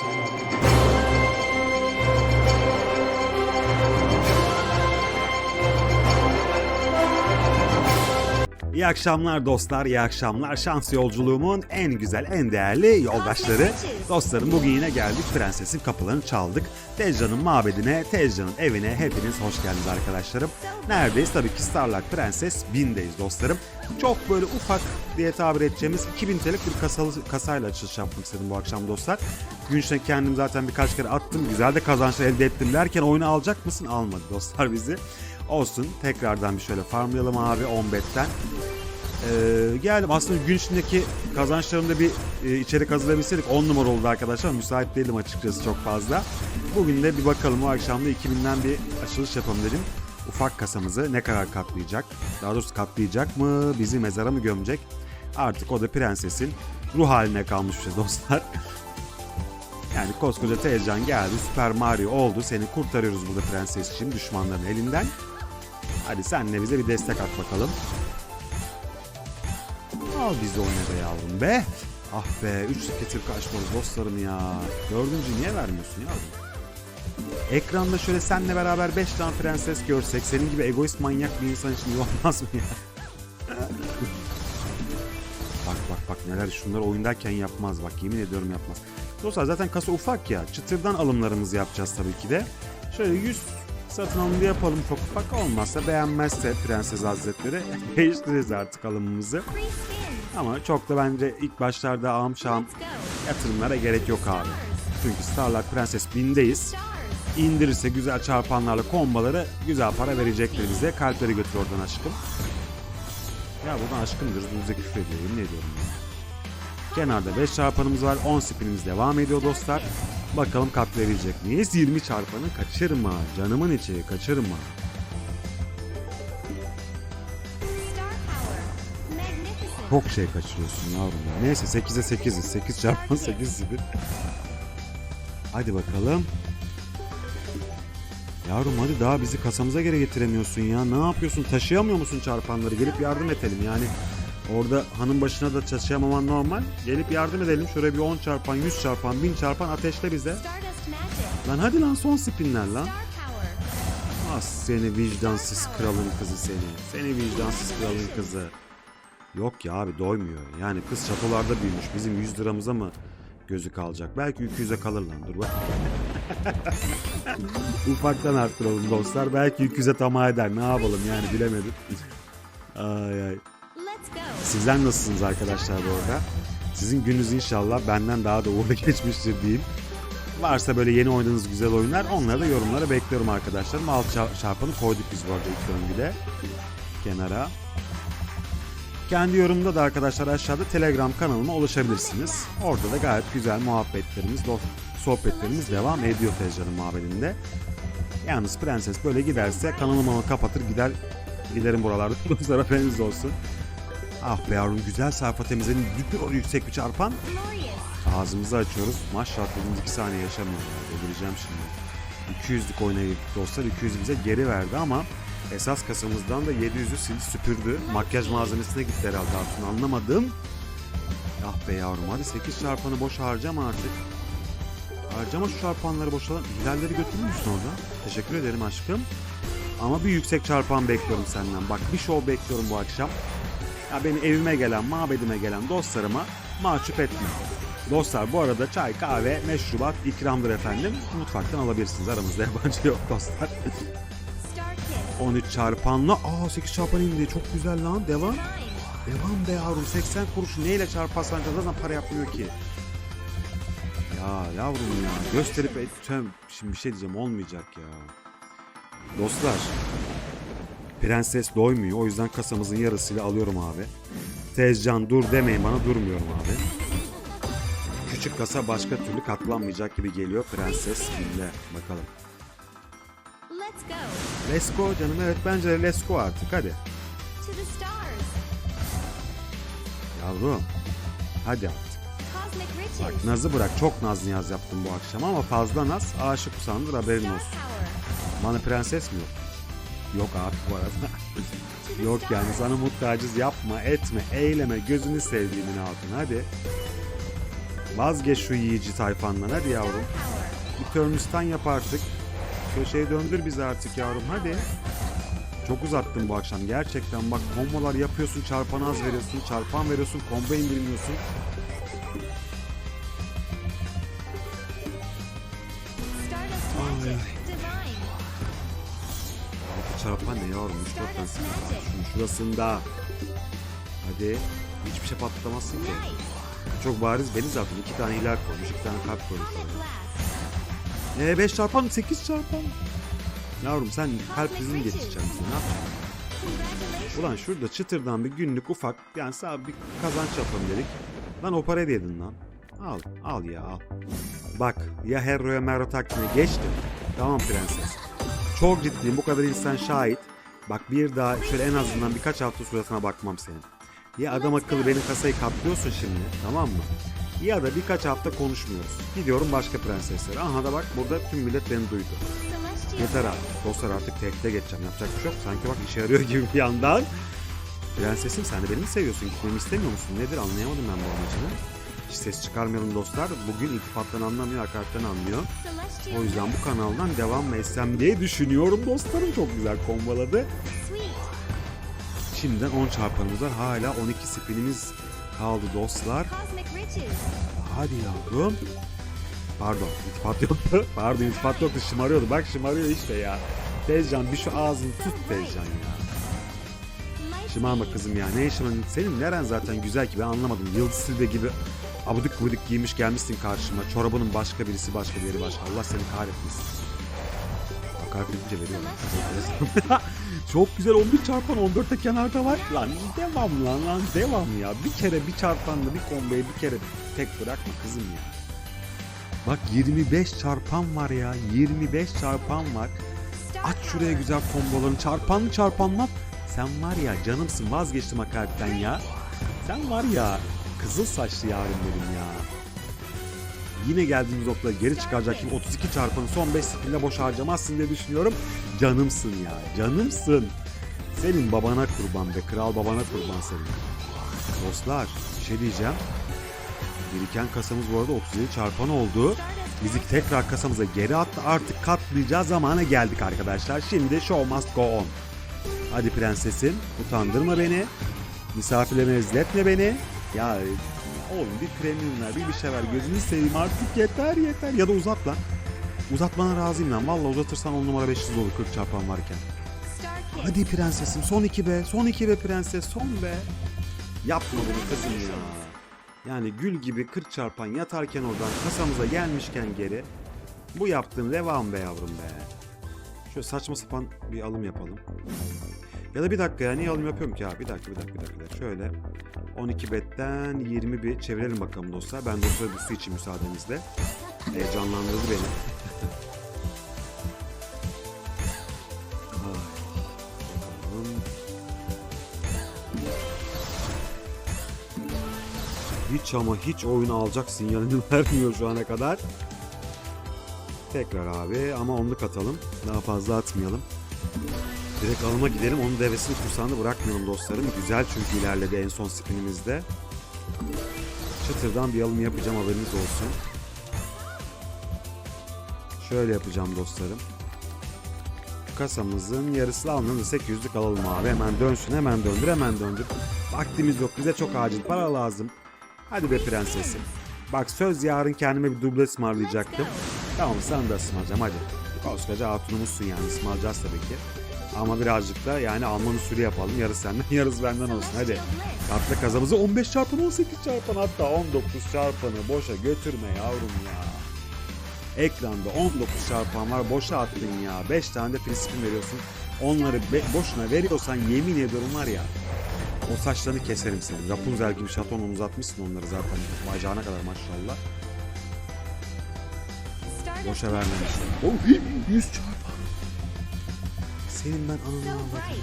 Música İyi akşamlar dostlar, iyi akşamlar. Şans yolculuğumun en güzel, en değerli yoldaşları. Dostlarım bugün yine geldik. Prensesin kapılarını çaldık. Tezcan'ın mabedine, Tezcan'ın evine hepiniz hoş geldiniz arkadaşlarım. Neredeyiz? Tabii ki Starlight Prenses 1000'deyiz dostlarım. Çok böyle ufak diye tabir edeceğimiz 2000 TL'lik bir kasalı, kasayla açılış yapmak istedim bu akşam dostlar. Gün içinde kendim zaten birkaç kere attım. Güzel de kazançlar elde ettim derken oyunu alacak mısın? Almadı dostlar bizi. Olsun. Tekrardan bir şöyle farmlayalım abi 10 betten. Ee, geldim aslında gün içindeki kazançlarımda bir e, içerik hazırlayabilseydik 10 numara oldu arkadaşlar. Müsait değilim açıkçası çok fazla. Bugün de bir bakalım o akşam da 2000'den bir açılış yapalım dedim. Ufak kasamızı ne kadar katlayacak? Daha doğrusu katlayacak mı? Bizi mezara mı gömecek? Artık o da prensesin ruh haline kalmış bir şey dostlar. Yani koskoca Tezcan geldi, Süper Mario oldu. Seni kurtarıyoruz burada prenses için düşmanların elinden. Hadi sen de bize bir destek at bakalım. Al bizi oyna be yavrum be. Ah be 3 getir kaçmalı dostlarım ya. Dördüncü niye vermiyorsun yavrum? Ekranda şöyle senle beraber 5 tane prenses görsek senin gibi egoist manyak bir insan için iyi olmaz mı ya? bak bak bak neler şunları oyundayken yapmaz bak yemin ediyorum yapmaz. Dostlar zaten kasa ufak ya çıtırdan alımlarımızı yapacağız tabii ki de. Şöyle 100 satın alımı yapalım çok ufak olmazsa beğenmezse Prenses Hazretleri değiştiririz artık alımımızı. Ama çok da bence ilk başlarda ağam şahım yatırımlara gerek yok abi. Çünkü Starlight Prenses 1000'deyiz. Stars. İndirirse güzel çarpanlarla kombaları güzel para verecektir bize. Kalpleri götür oradan aşkım. Ya buradan aşkımdır. Bize küfür ediyor. Yemin ediyorum ya. Kenarda 5 çarpanımız var. 10 spinimiz devam ediyor dostlar. Bakalım katlayabilecek miyiz? 20 çarpanı kaçırma. Canımın içi kaçırma. Çok şey kaçırıyorsun yavrum ya. Neyse 8'e 8'iz. 8 çarpı 8 spin. Hadi bakalım. Yavrum hadi daha bizi kasamıza geri getiremiyorsun ya. Ne yapıyorsun? Taşıyamıyor musun çarpanları? Gelip yardım edelim yani. Orada hanım başına da taşıyamaman normal. Gelip yardım edelim. Şöyle bir 10 çarpan, 100 çarpan, 1000 çarpan ateşle bize. Lan hadi lan son spinler lan. Ah seni vicdansız kralın kızı seni. Seni vicdansız kralın kızı. Yok ya abi doymuyor. Yani kız çatolarda büyümüş. Bizim 100 liramıza mı gözü kalacak? Belki 200'e kalır lan dur bak. Ufaktan arttıralım dostlar. Belki 200'e tamah eder. Ne yapalım yani bilemedim. ay ay. Sizler nasılsınız arkadaşlar bu arada? Sizin gününüz inşallah benden daha da uğurlu geçmiştir diyeyim. Varsa böyle yeni oynadığınız güzel oyunlar onları da yorumlara bekliyorum arkadaşlarım. Alt çar- çarpanı koyduk biz bu arada ilk döngüde. Kenara. Kendi yorumda da arkadaşlar aşağıda Telegram kanalıma ulaşabilirsiniz. Orada da gayet güzel muhabbetlerimiz, sohbetlerimiz devam ediyor Tezcan'ın mabedinde. Yalnız prenses böyle giderse kanalımı kapatır gider giderim buralarda. Dostlar haberiniz olsun. Ah be yavrum güzel sayfa temizledim. Düpür yüksek bir çarpan. Ağzımızı açıyoruz. Maşallah dediğimiz 2 saniye yaşamıyor. ya. Delireceğim şimdi. 200'lük oyuna gittik dostlar. 200 bize geri verdi ama esas kasamızdan da 700'ü sil süpürdü. Makyaj malzemesine gitti herhalde Hatun anlamadım. Ah be yavrum hadi 8 çarpanı boş harcama artık. Harcama şu çarpanları boşalan. Hilalleri götürür müsün orada? Teşekkür ederim aşkım. Ama bir yüksek çarpan bekliyorum senden. Bak bir show bekliyorum bu akşam. Ya beni evime gelen, mabedime gelen dostlarıma mahcup etme. Dostlar bu arada çay, kahve, meşrubat ikramdır efendim. Mutfaktan alabilirsiniz. Aramızda yabancı yok dostlar. Star kiss. 13 çarpanla. Aa 8 çarpan indi. Çok güzel lan. Devam. Devam be yavrum. 80 kuruş neyle çarparsan zaten para yapmıyor ki. Ya yavrum ya. Gösterip etmem. Şimdi bir şey diyeceğim olmayacak ya. Dostlar. Prenses doymuyor. O yüzden kasamızın yarısıyla alıyorum abi. Tezcan dur demeyin bana durmuyorum abi. Küçük kasa başka türlü katlanmayacak gibi geliyor Prenses ile. Bakalım. Let's go. Let's go canım. Evet bence de let's go artık hadi. Yavrum. Hadi artık. Bak Naz'ı bırak. Çok naz niyaz yaptım bu akşam ama fazla naz. Aşık usandır haberin olsun. Bana prenses mi yok? Yok abi bu arada. Yok yani sana muhtacız yapma etme eyleme gözünü sevdiğimin altına hadi. Vazgeç şu yiyici tayfandan hadi yavrum. Bir turnustan yap artık. Köşeye döndür bizi artık yavrum hadi. Çok uzattın bu akşam gerçekten bak kombolar yapıyorsun çarpan az veriyorsun çarpan veriyorsun combo indirmiyorsun. Çarpan ne yavrum üç dört tane Stardust Magic. şunun şurasında. Hadi hiçbir şey patlamasın ki. Çok bariz belli zaten iki tane hilal koymuş iki tane kalp koymuş. Eee 5 çarpan 8 çarpan. Yavrum sen kalp hızını geçeceksin ne yapacaksın? Ulan şurada çıtırdan bir günlük ufak yani sağ bir kazanç yapalım dedik. Lan o parayı yedin lan. Al, al ya al. Bak ya Herro'ya Merro taktiğine geçtim. Tamam prenses. Çok ciddiyim bu kadar insan şahit. Bak bir daha şöyle en azından birkaç hafta suratına bakmam senin. Ya adam akıllı benim kasayı kaplıyorsun şimdi tamam mı? Ya da birkaç hafta konuşmuyoruz. Gidiyorum başka prenseslere. Aha da bak burada tüm millet beni duydu. Yeter abi. Dostlar artık tekte geçeceğim. Yapacak bir şey yok. Sanki bak işe yarıyor gibi bir yandan. Prensesim sen de beni mi seviyorsun? Gitmemi istemiyor musun? Nedir anlayamadım ben bu amacını. Hiç ses çıkarmayalım dostlar. Bugün iltifattan anlamıyor, hakaretten anlıyor. O yüzden bu kanaldan devam mı etsem diye düşünüyorum dostlarım. Çok güzel kombaladı. Şimdiden 10 çarpanımız var. Hala 12 spinimiz kaldı dostlar. Hadi yavrum. Pardon iltifat yoktu. Pardon iltifat yoktu şımarıyordu. Bak şımarıyor işte ya. Tezcan bir şu ağzını tut Tezcan ya. Şımarma kızım ya. Ne şımarın? Senin neren zaten güzel ki ben anlamadım. Yıldız Silve gibi abudik gubidik giymiş gelmişsin karşıma. Çorabının başka birisi başka bir yeri başka. Allah seni kahretmesin. Hakaret edince veriyorum. Çok güzel 11 çarpan 14'te kenarda var. Lan devam lan lan devam ya. Bir kere bir çarpanla bir komboya bir kere tek bırakma kızım ya. Bak 25 çarpan var ya. 25 çarpan var. Aç şuraya güzel kombolarını çarpanlı çarpanlat. Sen var ya canımsın vazgeçtim hakaretten ya. Sen var ya kızıl saçlı yarim benim ya. Yine geldiğimiz noktada geri çıkaracak gibi 32 çarpanı son 5 spinle boş harcamazsın diye düşünüyorum. Canımsın ya canımsın. Senin babana kurban be kral babana kurban senin. Dostlar bir şey diyeceğim. Biriken kasamız bu arada 37 çarpan oldu. Bizi tekrar kasamıza geri attı. Artık katlayacağız zamana geldik arkadaşlar. Şimdi show must go on. Hadi prensesim utandırma beni. Misafirlerime ezletme beni. Ya oğlum bir premium ver bir bir şey ver gözünü seveyim artık yeter yeter. Ya da uzat lan. Uzatmana razıyım lan. Valla uzatırsan 10 numara 500 olur 40 çarpan varken. Hadi prensesim son iki be. Son iki be prenses son be. Yapma bunu kızım ya. Yani gül gibi 40 çarpan yatarken oradan kasamıza gelmişken geri. Bu yaptığın devam be yavrum be. Şöyle saçma sapan bir alım yapalım. Ya da bir dakika ya niye alım yapıyorum ki ya? Bir dakika bir dakika bir dakika. Şöyle 12 betten 20 bir çevirelim bakalım dostlar. Ben de o su için müsaadenizle. Heyecanlandırdı beni. Hiç ama hiç oyunu alacak sinyalini vermiyor şu ana kadar. Tekrar abi ama onluk atalım. Daha fazla atmayalım. Direkt alıma gidelim. Onun devesini kursağında bırakmayalım dostlarım. Güzel çünkü ilerledi en son spinimizde. Çıtırdan bir alım yapacağım haberiniz olsun. Şöyle yapacağım dostlarım. Kasamızın yarısını alnını 800'lük alalım abi. Hemen dönsün hemen döndür hemen döndür. Vaktimiz yok bize çok acil para lazım. Hadi be prensesim. Bak söz yarın kendime bir duble ısmarlayacaktım. Tamam sana da ısmarlayacağım hadi. Koskoca hatunumuzsun yani ısmarlayacağız tabii ki. Ama birazcık da yani Alman usulü yapalım. Yarısı senden yarısı benden olsun hadi. Katla kazamızı 15 çarpan 18 çarpan hatta 19 çarpanı boşa götürme yavrum ya. Ekranda 19 çarpan var boşa attın ya. 5 tane de prispin veriyorsun. Onları be- boşuna veriyorsan yemin ediyorum var ya. O saçlarını keserim senin. Rapunzel gibi şaton uzatmışsın onları zaten bacağına kadar maşallah. Boşa Magic. vermemişsin. Oh, 100 çarpan. Senin ben ananı avradım.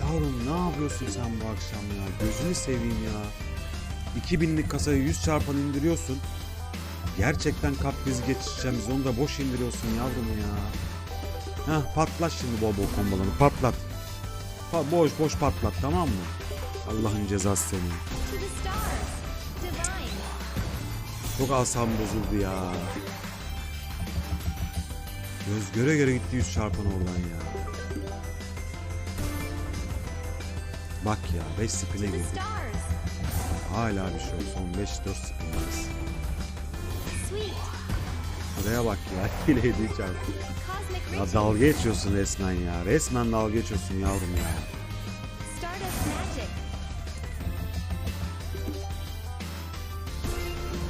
Yavrum ne yapıyorsun sen bu akşam ya? Gözünü seveyim ya. 2000'lik kasayı 100 çarpan indiriyorsun. Gerçekten kalp krizi geçireceğim biz onu da boş indiriyorsun yavrum ya. Heh patlat şimdi bol bol kombolarını patlat. Pa- boş boş patlat tamam mı? Allah'ın cezası seni. Çok asam bozuldu ya. Göz göre göre gitti 100 çarpan oradan ya. Bak ya 5 spine girdi. Hala bir şey yok. Son 5-4 spindeyiz. Buraya bak ya. Hile hediye. Cosmic Ya dalga geçiyorsun resmen ya. Resmen dalga geçiyorsun yavrum ya.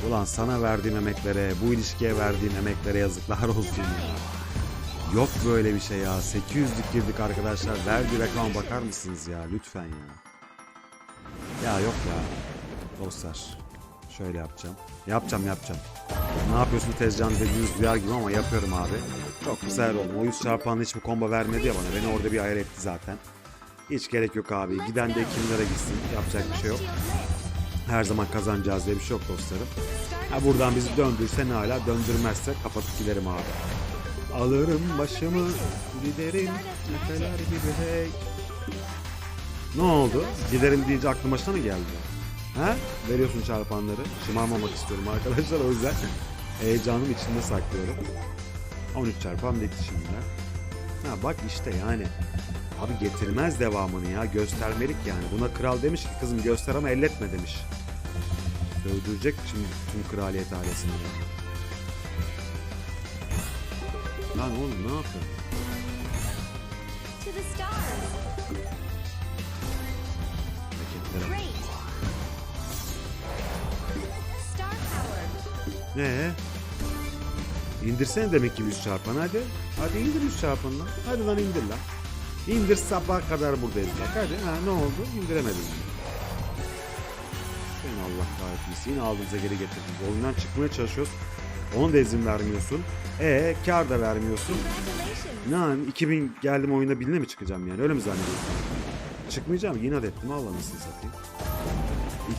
Ulan sana verdiğim emeklere, bu ilişkiye verdiğim emeklere yazıklar olsun ya. Yok böyle bir şey ya. 800'lük girdik arkadaşlar. Verdi rakama bakar mısınız ya? Lütfen ya. Ya yok ya. Dostlar. Şöyle yapacağım. Yapacağım yapacağım. Ne yapıyorsun Tezcan dediğiniz duyar gibi ama yapıyorum abi. Çok güzel oldu. O 100 çarpanlı hiçbir combo vermedi ya bana. Beni orada bir ayar etti zaten. Hiç gerek yok abi. Giden de 2000 lira gitsin. Yapacak bir şey yok. Her zaman kazanacağız diye bir şey yok dostlarım. Ha buradan bizi döndürse ne hala döndürmezse kapatıp giderim abi. Alırım başımı giderim nefeler gibi hey. Ne oldu? Giderim deyince aklım başına mı geldi? Ha? Veriyorsun çarpanları. Şımarmamak istiyorum arkadaşlar o yüzden heyecanım içinde saklıyorum. 13 çarpan bitti şimdi. Ha bak işte yani. Abi getirmez devamını ya. Göstermelik yani. Buna kral demiş ki kızım göster ama elletme demiş. Dövdürecek şimdi tüm kraliyet ailesini. ya. Lan oğlum ne yapıyorsun? to the stars. Hareketlere bak. Great. Star power. Ne? İndirsene demek ki 100 çarpan hadi. Hadi indir 100 çarpanı lan. Hadi lan indir lan. İndir sabah kadar buradayız bak hadi. Ha ne oldu? İndiremedin. Seni Allah kahretmesin. Yine aldığınıza geri getirdiniz. Oyundan çıkmaya çalışıyoruz. Ona da izin vermiyorsun. E kar da vermiyorsun. Ne yani 2000 geldim oyuna binle mi çıkacağım yani öyle mi zannediyorsun? Çıkmayacağım yine de ettim Allah nasıl satayım.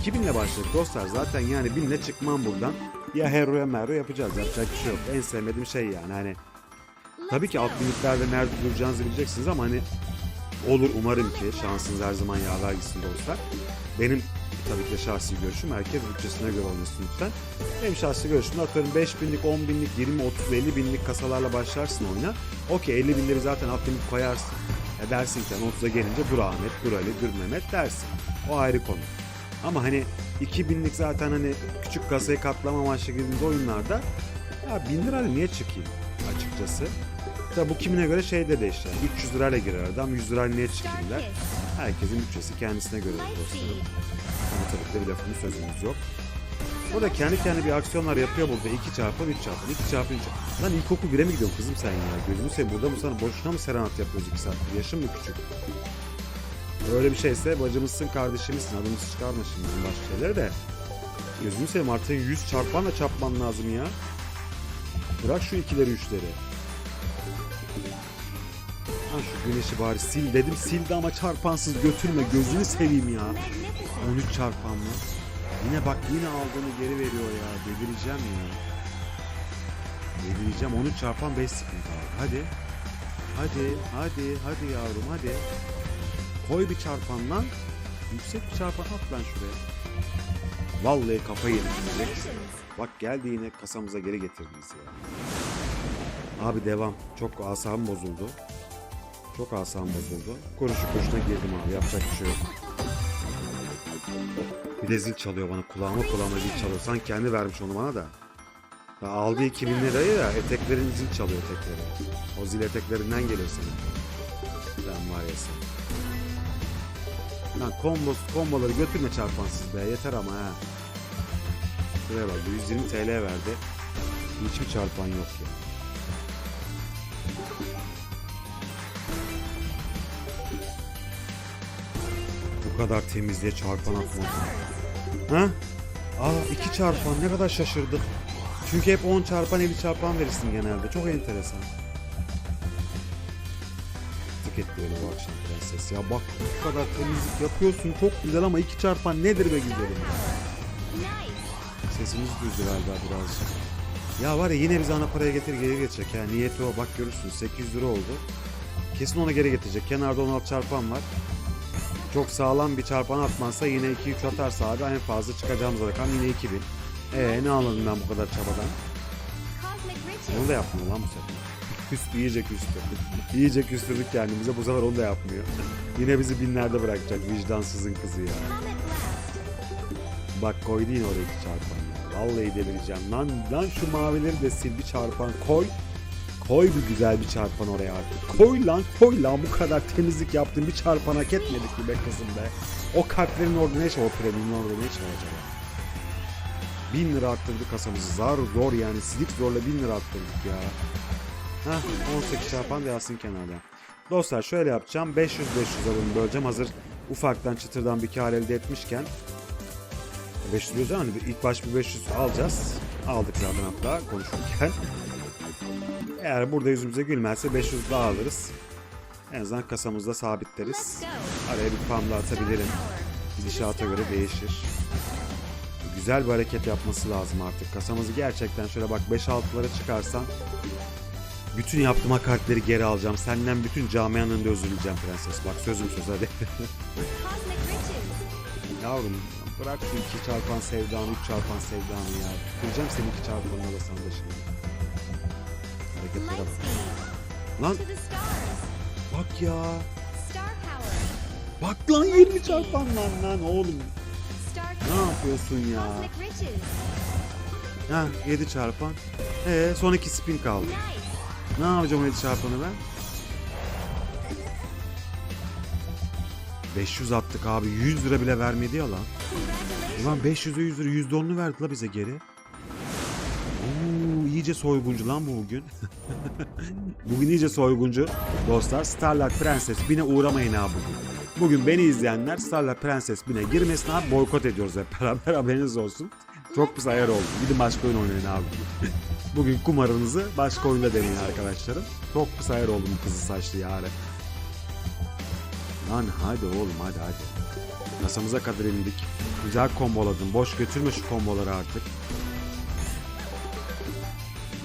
2000 ile başladık dostlar zaten yani 1000 ile çıkmam buradan. Ya hero ya mero yapacağız yapacak bir şey yok. En sevmediğim şey yani hani tabii ki alt limitlerde nerede duracağınızı bileceksiniz ama hani olur umarım ki şansınız her zaman yaver gitsin dostlar. Benim tabii ki de şahsi görüşüm herkes bütçesine göre olmasın lütfen. Benim şahsi görüşüm atıyorum 5 binlik, 10 binlik, 20, 30, 50 binlik kasalarla başlarsın oyuna. Okey 50 binleri zaten alt limit koyarsın. E dersin ki hani 30'a gelince dur Ahmet, dur Ali, dur Mehmet dersin. O ayrı konu. Ama hani 2000'lik zaten hani küçük kasayı katlama amaçlı girdiğimiz oyunlarda ya 1000 lirayla niye çıkayım açıkçası. Tabi bu kimine göre şey de değişir. Yani 300 lirayla girer adam 100 lirayla niye çıkayım der. Herkesin bütçesi kendisine göre dostlarım. De bir lafımız sözümüz yok. O da kendi kendine bir aksiyonlar yapıyor burada. 2 çarpı 3 çarpı 2 çarpı 3 çarpı. Lan ilkokul 1'e mi gidiyorsun kızım sen ya? Gözünü seveyim burada mı sana boşuna mı serenat yapıyoruz 2 saattir? Yaşın mı küçük? Öyle bir şeyse bacımızsın kardeşimizsin. Adımızı çıkarma şimdi başka şeyleri de. Gözünü seveyim artık 100 çarpanla çarpman lazım ya. Bırak şu ikileri üçleri. Ha şu güneşi bari sil dedim sildi ama çarpansız götürme gözünü seveyim ya. Magnificent. 13 çarpan mı? Yine bak yine aldığını geri veriyor ya. Delireceğim ya. Delireceğim. 13 çarpan 5 sıkıntı abi. Hadi. Hadi. Hadi. Hadi yavrum hadi. Koy bir çarpan lan. Yüksek bir çarpan at lan şuraya. Vallahi kafayı yedim. Bak geldi yine kasamıza geri getirdiniz ya. Abi devam. Çok asabım bozuldu. Çok asabım bozuldu. Konuşu koşuna girdim abi. Yapacak bir şey yok. Bir zil çalıyor bana. Kulağıma kulağıma zil çalıyor. Sanki kendi vermiş onu bana da. Ya aldı 2000 lirayı ya eteklerin zil çalıyor etekleri. O zil eteklerinden geliyor sana. Sen var ya sen. Lan kombo, komboları götürme çarpansız be. Yeter ama ha. Şuraya bak 120 TL verdi. Hiçbir çarpan yok ya. Bu kadar temizliğe çarpan stars. Ha? Aa iki çarpan ne kadar şaşırdık. Çünkü hep 10 çarpan 50 çarpan verirsin genelde. Çok enteresan. Tık etti beni bu akşam prenses. Ya bak bu kadar temizlik yapıyorsun çok güzel ama iki çarpan nedir be güzelim. Sesimiz düzdü galiba birazcık. Ya var ya yine bizi ana paraya getir geri getirecek. Ya niyeti o bak görürsün 800 lira oldu. Kesin ona geri getirecek. Kenarda 16 çarpan var. Çok sağlam bir çarpan atmazsa yine 2-3 atarsa abi en fazla çıkacağımız rakam yine 2000. Ee ne anladım ben bu kadar çabadan? Onu da yapmıyor lan bu sefer. Küstü, iyice küstü. İyice küstürdük kendimize. Bu sefer onu da yapmıyor. Yine bizi binlerde bırakacak vicdansızın kızı ya. Bak koydu yine oraya iki çarpan ya. Vallahi delireceğim. Lan, lan şu mavileri de sil bir çarpan koy. Koy bir güzel bir çarpan oraya artık. Koy lan koy lan bu kadar temizlik yaptın bir çarpan hak etmedik mi be kızım be. O kartların orada ne şey o premium'un orada ne şey acaba? 1000 lira arttırdı kasamızı. Zar zor yani silik zorla 1000 lira arttırdık ya. Hah 18 çarpan da yazsın kenarda. Dostlar şöyle yapacağım. 500-500 alın böleceğim. Hazır ufaktan çıtırdan bir kar elde etmişken 500 diyoruz hani ilk baş bir 500 alacağız. Aldık zaten hatta konuşurken. Eğer burada yüzümüze gülmezse 500 daha alırız. En azından kasamızda sabitleriz. Araya bir pam da atabilirim. Gidişata göre değişir. Güzel bir hareket yapması lazım artık. Kasamızı gerçekten şöyle bak 5-6'lara çıkarsan bütün yaptığım hakaretleri geri alacağım. Senden bütün camianın önünde özür dileyeceğim prenses. Bak sözüm söz hadi. Yavrum bırak şu iki çarpan sevdanı, üç çarpan sevdanı ya. Kıracağım seni iki çarpanla da sana da şimdi. Hareketlere bak. Lan bak ya. Star power. Bak lan 20 çarpan lan lan oğlum. Ne yapıyorsun ya? Ha 7 çarpan. Ee son iki spin kaldı. Ne yapacağım o 7 çarpanı ben? 500 attık abi. 100 lira bile vermedi ya lan. Ulan 500'e 100 lira %10'unu verdi la bize geri. İyice soyguncu lan bu bugün. bugün iyice soyguncu. Dostlar Starlight Prenses Bine uğramayın ha bugün. Bugün beni izleyenler Starlight Prenses Bine girmesin abi boykot ediyoruz hep beraber haberiniz olsun. Çok pis ayar oldu. Gidin başka oyun oynayın abi. bugün kumarınızı başka oyunda deneyin arkadaşlarım. Çok pis ayar oldum bu kızı saçlı yare. Lan hadi oğlum hadi hadi. Kasamıza kadar indik. Güzel komboladın. Boş götürme şu komboları artık.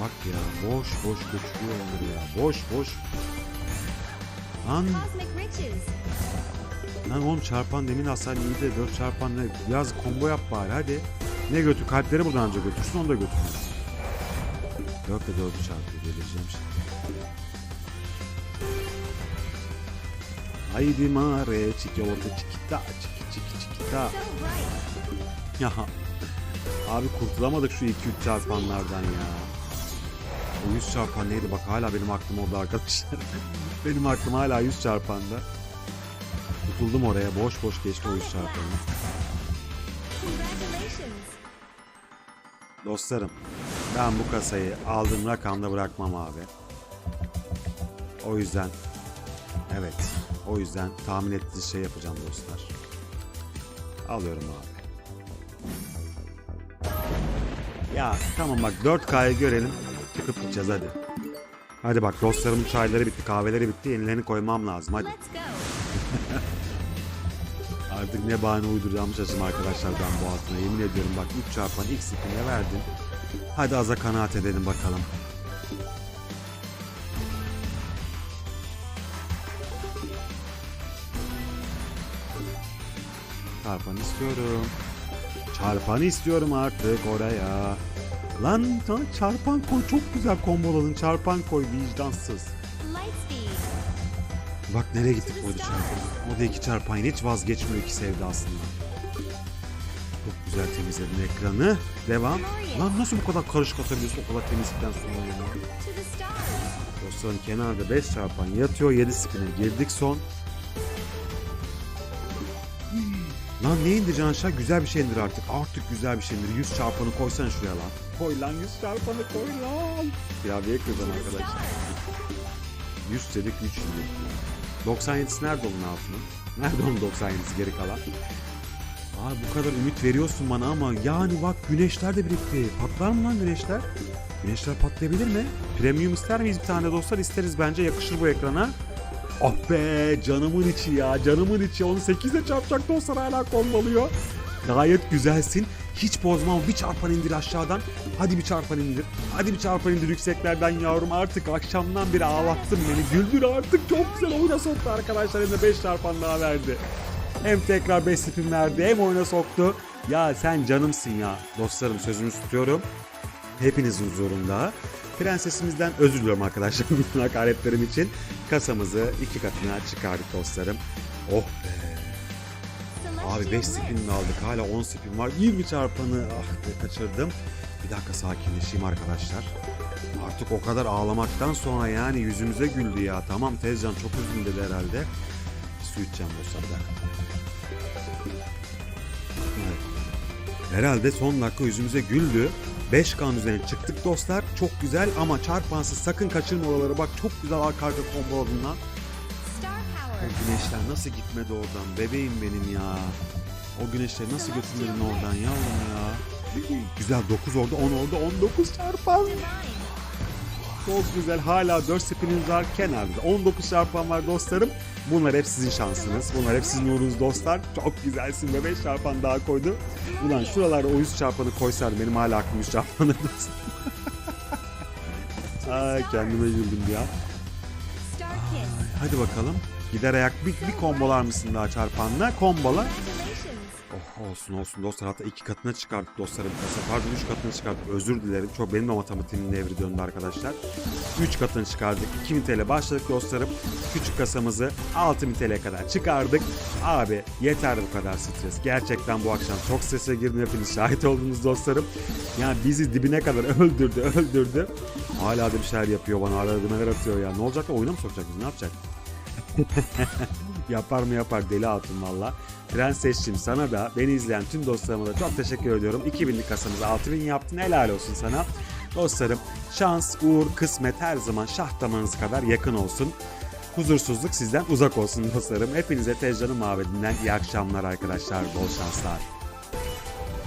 Bak ya boş boş götürüyor onları ya. Boş boş. Lan, lan oğlum çarpan demin hasar iyi de 4 çarpan ne? Biraz combo yap bari hadi. Ne götür? Kalpleri buradan önce götürsün onu da götürmez. 4 de 4'ü çarpıyor. Geleceğim şimdi. Haydi mare çikolata çikita çiki çiki çikita. Ya abi kurtulamadık şu 2-3 çarpanlardan ya. O 100 çarpan neydi bak hala benim aklım orada arkadaşlar. benim aklım hala 100 çarpanda. Tutuldum oraya boş boş geçti o 100 çarpanı. Dostlarım ben bu kasayı aldığım rakamda bırakmam abi. O yüzden evet o yüzden tahmin ettiğiniz şey yapacağım dostlar. Alıyorum abi. Ya tamam bak 4K'yı görelim çıkıp gideceğiz hadi. Hadi bak dostlarımın çayları bitti kahveleri bitti yenilerini koymam lazım hadi. Artık ne bahane uyduracağımı şaşırdım arkadaşlar ben bu altına. Yemin ediyorum bak 3 çarpan ilk spin'e verdim. Hadi aza kanaat edelim bakalım. Çarpan istiyorum. Çarpan istiyorum artık oraya. Lan lan çarpan koy çok güzel komboladın. Çarpan koy vicdansız. Bak nereye gittik koydu çarpan. O da iki çarpan hiç vazgeçmiyor iki sevdasından. Çok güzel temizledin ekranı. Devam. Lan nasıl bu kadar karışık atabiliyorsun o kadar temizlikten sonra ya? Dostların kenarda 5 çarpan yatıyor 7 spine girdik son. Lan ne indireceksin aşağı? Güzel bir şey indir artık. Artık güzel bir şey indir. 100 çarpanı koysan şuraya lan. Koy lan 100 çarpanı koy lan. Klavye kırdım arkadaşlar. stars. 100 dedik 3 indik. 97'si nerede onun altının? Nerede onun 97'si geri kalan? Abi bu kadar ümit veriyorsun bana ama yani bak güneşler de birikti. Patlar mı lan güneşler? Güneşler patlayabilir mi? Premium ister miyiz bir tane dostlar? İsteriz bence yakışır bu ekrana. Ah be canımın içi ya canımın içi. Onu 8'e çarpacak dostlar hala kombalıyor. Gayet güzelsin. Hiç bozmam. Bir çarpan indir aşağıdan. Hadi bir çarpan indir. Hadi bir çarpan indir yükseklerden yavrum. Artık akşamdan beri ağlattın beni. Güldür artık. Çok güzel oyuna soktu arkadaşlar. Hem de 5 çarpan daha verdi. Hem tekrar 5 spin verdi hem oyuna soktu. Ya sen canımsın ya. Dostlarım sözümü tutuyorum. Hepinizin huzurunda. Prensesimizden özür diliyorum arkadaşlar bütün hakaretlerim için. Kasamızı iki katına çıkardık dostlarım. Oh be. Abi 5 Celestial spin Blitz. aldık. Hala 10 spin var. 20 çarpanı ah kaçırdım. Bir dakika sakinleşeyim arkadaşlar. Artık o kadar ağlamaktan sonra yani yüzümüze güldü ya. Tamam Tezcan çok dedi herhalde. Su içeceğim dostlar bir dakika. Evet. Herhalde son dakika yüzümüze güldü. 5 kan üzerine çıktık dostlar. Çok güzel ama çarpansız sakın kaçırma oraları. Bak çok güzel arka arka bunlar. Star O güneşler nasıl gitmedi oradan bebeğim benim ya. O güneşleri nasıl götürmedin oradan yavrum ya. Güzel 9 orada 10 orada 19 çarpan. Çok güzel hala 4 spininiz var kenarda. 19 çarpan var dostlarım. Bunlar hep sizin şansınız. Bunlar hep sizin uğrunuz dostlar. Çok güzelsin be 5 çarpan daha koydu. Ulan şuralara o 100 çarpanı koysaydım benim hala aklım 100 çarpanı. Ay kendime güldüm ya. Kiss. Hadi bakalım. Gider ayak bir, bir kombolar mısın daha çarpanla? Kombola. Oh olsun olsun dostlar hatta iki katına çıkarttık dostlarım. Pardon üç katına çıkarttık özür dilerim. Çok benim de matematiğimin devri döndü arkadaşlar. Üç katını çıkardık. 2000 TL başladık dostlarım. Küçük kasamızı 6000 TL'ye kadar çıkardık. Abi yeter bu kadar stres. Gerçekten bu akşam çok strese girdim hepiniz şahit oldunuz dostlarım. Yani bizi dibine kadar öldürdü öldürdü. Hala da bir şeyler yapıyor bana arada neler atıyor ya. Ne olacak da oyuna mı sokacak ne yapacak? Yapar mı yapar deli hatun valla. Prensesçim sana da beni izleyen tüm dostlarıma da çok teşekkür ediyorum. 2000'lik kasamızı 6000 yaptın helal olsun sana. Dostlarım şans, uğur, kısmet her zaman şah damarınız kadar yakın olsun. Huzursuzluk sizden uzak olsun dostlarım. Hepinize Tezcan'ın mabedinden iyi akşamlar arkadaşlar. Bol şanslar.